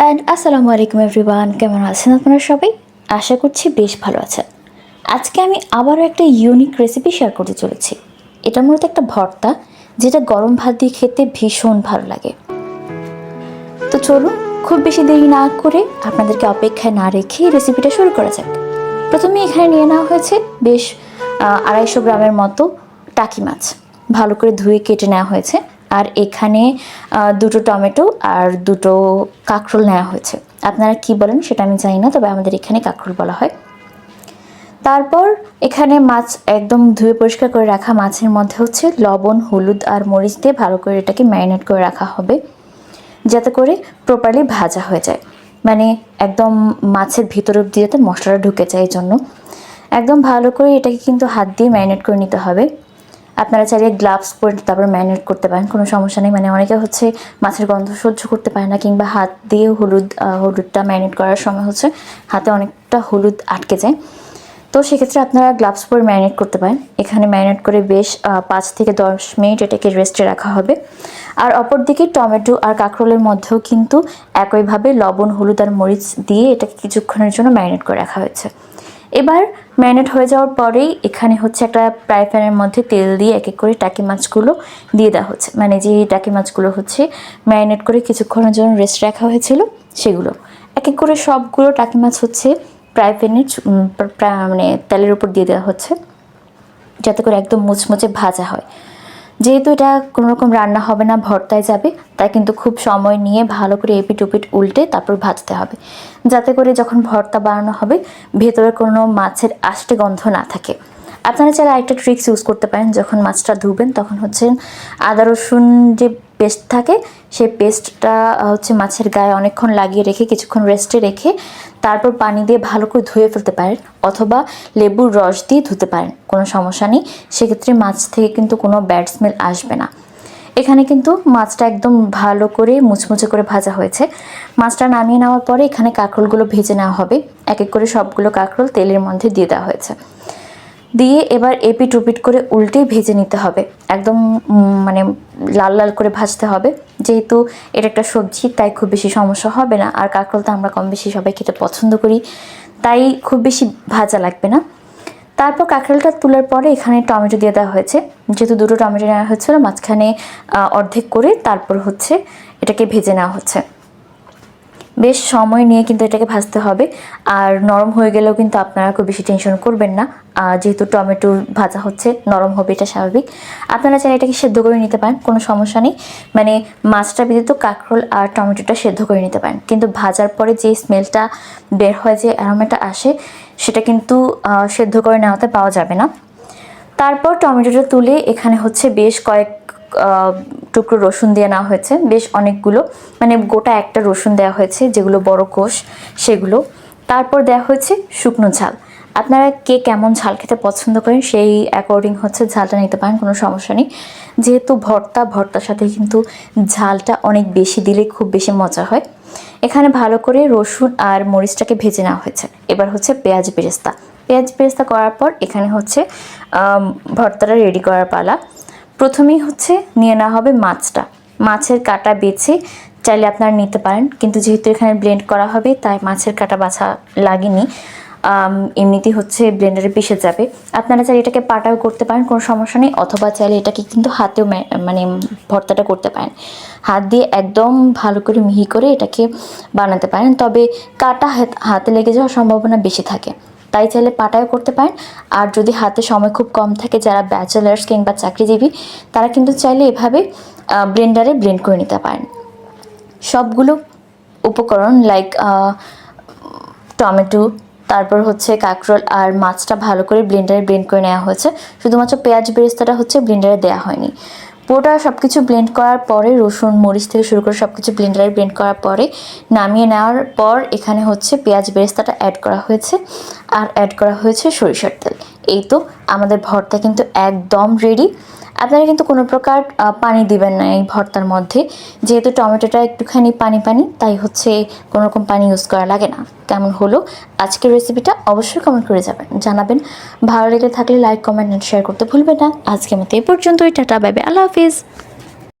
And আসসালামু আলাইকুম everyone কেমন আছেন আপনারা সবাই? আশা করছি বেশ ভালো আছেন। আজকে আমি আবারও একটা ইউনিক রেসিপি শেয়ার করতে চলেছি। এটা মূলত একটা ভর্তা, যেটা গরম ভাত দিয়ে খেতে ভীষণ ভালো লাগে। তো চলুন, খুব বেশি দেরি না করে আপনাদেরকে অপেক্ষায় না রেখে রেসিপিটা শুরু করা যাক। প্রথমে এখানে নিয়ে নেওয়া হয়েছে বেশ আড়াইশো গ্রামের মতো টাকি মাছ। ভালো করে ধুয়ে কেটে নেওয়া হয়েছে। আর এখানে দুটো টমেটো আর দুটো কাঁকরোল নেওয়া হয়েছে। আপনারা কি বলেন সেটা আমি জানি না, তবে আমাদের এখানে কাঁকরোল বলা হয়। তারপর এখানে মাছ একদম ধুয়ে পরিষ্কার করে রাখা মাছের মধ্যে হচ্ছে লবণ, হলুদ আর মরিচ দিয়ে ভালো করে এটাকে ম্যারিনেট করে রাখা হবে, যাতে করে প্রপারলি ভাজা হয়ে যায়। মানে একদম মাছের ভিতর অব্দি যাতে মশলাটা ঢুকে যায় এই জন্য একদম ভালো করে এটাকে কিন্তু হাত দিয়ে ম্যারিনেট করে নিতে হবে। আপনারা চাইলে গ্লাভস পরে তারপর ম্যারিনেট করতে পারেন, কোনো সমস্যা নেই। মানে অনেকে হচ্ছে মাছের গন্ধ সহ্য করতে পারে না, কিংবা হাত দিয়ে হলুদ হলুদটা ম্যারিনেট করার সময় হচ্ছে হাতে অনেকটা হলুদ আটকে যায়। তো সেক্ষেত্রে আপনারা গ্লাভস পরে ম্যারিনেট করতে পারেন। এখানে ম্যারিনেট করে বেশ পাঁচ থেকে দশ মিনিট এটাকে রেস্টে রাখা হবে। আর অপরদিকে টমেটো আর কাঁকরোলের মধ্যেও কিন্তু একইভাবে লবণ, হলুদ আর মরিচ দিয়ে এটাকে কিছুক্ষণের জন্য ম্যারিনেট করে রাখা হয়েছে। এবার ম্যারিনেট হয়ে যাওয়ার পরেই এখানে হচ্ছে একটা ফ্রাই প্যানের মধ্যে তেল দিয়ে এক এক করে টাকি মাছগুলো দিয়ে দেওয়া হচ্ছে। মানে যে টাকি মাছগুলো হচ্ছে ম্যারিনেট করে কিছুক্ষণের জন্য রেস্ট রাখা হয়েছিল সেগুলো। এক এক করে সবগুলো টাকি মাছ হচ্ছে ফ্রাই প্যানে মানে তেলের উপর দিয়ে দেওয়া হচ্ছে। যাতে করে একদম মুচমুচে ভাজা হয়। যেহেতু এটা কোনো রকম রান্না হবে না, ভর্তায় যাবে, তাই কিন্তু খুব সময় নিয়ে ভালো করে এপিট উপিট উল্টে তারপর ভাজতে হবে। যাতে করে যখন ভর্তা বানানো হবে, ভেতরে কোনো মাছের আষ্টে গন্ধ না থাকে। আপনারা চাইলে আরেকটা ট্রিক্স ইউজ করতে পারেন। যখন মাছটা ধুবেন, তখন হচ্ছে আদা, রসুন যে পেস্ট থাকে, সেই পেস্টটা হচ্ছে মাছের গায়ে অনেকক্ষণ লাগিয়ে রেখে, কিছুক্ষণ রেস্টে রেখে তারপর পানি দিয়ে ভালো করে ধুয়ে ফেলতে পারেন অথবা লেবুর রস দিয়ে ধুতে পারেন, কোনো সমস্যা নেই। সেক্ষেত্রে মাছ থেকে কিন্তু কোনো ব্যাড স্মেল আসবে না। এখানে কিন্তু মাছটা একদম ভালো করে মুচমুচে করে ভাজা হয়েছে। মাছটা নামিয়ে নেওয়ার পরে এখানে কাঁকরোলগুলো ভেজে নেওয়া হবে। এক এক করে সবগুলো কাঁকরোল তেলের মধ্যে দিয়ে দেওয়া হয়েছে। দিয়ে এবার এপিট উপিট করে উল্টে ভেজে নিতে হবে। একদম মানে লাল লাল করে ভাজতে হবে। যেহেতু এটা একটা সবজি, তাই খুব বেশি সমস্যা হবে না। আর কাঁকরোল তো আমরা কম বেশি সবাই খেতে পছন্দ করি। তাই খুব বেশি ভাজা লাগবে না। তারপর কাঁকরোলটা তোলার পরে এখানে টমেটো দিয়ে দেওয়া হয়েছে। যেহেতু দুটো টমেটো নেওয়া হয়েছিল মাঝখানে অর্ধেক করে তারপর হচ্ছে এটাকে ভেজে নেওয়া হচ্ছে। বেশ সময় নিয়ে কিন্তু এটাকে ভাজতে হবে। আর নরম হয়ে গেলেও কিন্তু আপনারা খুব বেশি টেনশন করবেন না। যেহেতু টমেটো ভাজা হচ্ছে, নরম হবে, এটা স্বাভাবিক। আপনারা চাইলে এটাকে সেদ্ধ করে নিতে পারেন, কোনো সমস্যা নেই। মানে মাছটা ব্যতীত কাঁকরোল আর টমেটোটা সেদ্ধ করে নিতে পারেন। কিন্তু ভাজার পরে যে স্মেলটা বের হয়, যে অ্যারোমাটা আসে, সেটা কিন্তু সেদ্ধ করে নেওয়াতে পাওয়া যাবে না। তারপর টমেটোটা তুলে এখানে হচ্ছে বেশ কয়েক টুকরো রসুন দিয়ে নেওয়া হয়েছে। বেশ অনেকগুলো মানে গোটা একটা রসুন দেওয়া হয়েছে, যেগুলো বড় কোষ, সেগুলো। তারপর দেওয়া হয়েছে শুকনো ঝাল। আপনারা কে কেমন ঝাল খেতে পছন্দ করেন, সেই অ্যাকর্ডিং হচ্ছে ঝালটা নিতে পারেন, কোনো সমস্যা নেই। যেহেতু ভর্তা, ভর্তার সাথে কিন্তু ঝালটা অনেক বেশি দিলে খুব বেশি মজা হয়। এখানে ভালো করে রসুন আর মরিচটাকে ভেজে নেওয়া হয়েছে। এবার হচ্ছে পেঁয়াজ বেরেস্তা। পেঁয়াজ বেরেস্তা করার পর এখানে হচ্ছে ভর্তাটা রেডি করার পালা। প্রথমেই হচ্ছে নিয়ে নেওয়া হবে মাছটা। মাছের কাটা বেছে চাইলে আপনারা নিতে পারেন, কিন্তু যেহেতু এখানে ব্লেন্ড করা হবে, তাই মাছের কাটা বাছা লাগেনি। এমনিতেই হচ্ছে ব্লেন্ডারে পিষে যাবে। আপনারা চাইলে এটাকে পাটাও করতে পারেন, কোনো সমস্যা নেই, অথবা চাইলে এটাকে কিন্তু হাতেও মানে ভর্তাটা করতে পারেন। হাত দিয়ে একদম ভালো করে মিহি করে এটাকে বানাতে পারেন, তবে কাটা হাতে লেগে যাওয়ার সম্ভাবনা বেশি থাকে। তাই চাইলে পাটায়ও করতে পারেন। আর যদি হাতে সময় খুব কম থাকে যারা ব্যাচেলার্স কিংবা চাকরিজীবী, তারা কিন্তু চাইলে এভাবে ব্লেন্ডারে ব্লেন্ড করে নিতে পারেন। সবগুলো উপকরণ লাইক টমেটো, তারপর হচ্ছে কাঁকরোল আর মাছটা ভালো করে ব্লেন্ডারে ব্লেন্ড করে নেওয়া হয়েছে। শুধুমাত্র পেঁয়াজ বেরেস্তাটা হচ্ছে ব্লেন্ডারে দেওয়া হয়নি। পুরোটা সব কিছু ব্লেন্ড করার পরে, রসুন, মরিচ থেকে শুরু করে সব কিছু ব্লেন্ডারে ব্লেন্ড করার পরে, নামিয়ে নেওয়ার পর এখানে হচ্ছে পেঁয়াজ বেরেস্তাটা অ্যাড করা হয়েছে। আর অ্যাড করা হয়েছে সরিষার তেল। এই তো আমাদের ভর্তা কিন্তু একদম রেডি আপনারা কিন্তু কোনো প্রকার পানি দিবেন না এই ভর্তার মধ্যে। যেহেতু টমেটোটা একটুখানি পানি পানি, তাই হচ্ছে কোনো রকম পানি ইউজ করা লাগে না। কেমন হলো? আজকের রেসিপিটা অবশ্যই কমেন্ট করে যাবেন, জানাবেন। ভালো লেগে থাকলে লাইক কমেন্ট অ্যান্ড শেয়ার করতে ভুলবেন না। আজকে মতো এই পর্যন্তই। টাটা বাই বাই আল্লাহ হাফিজ।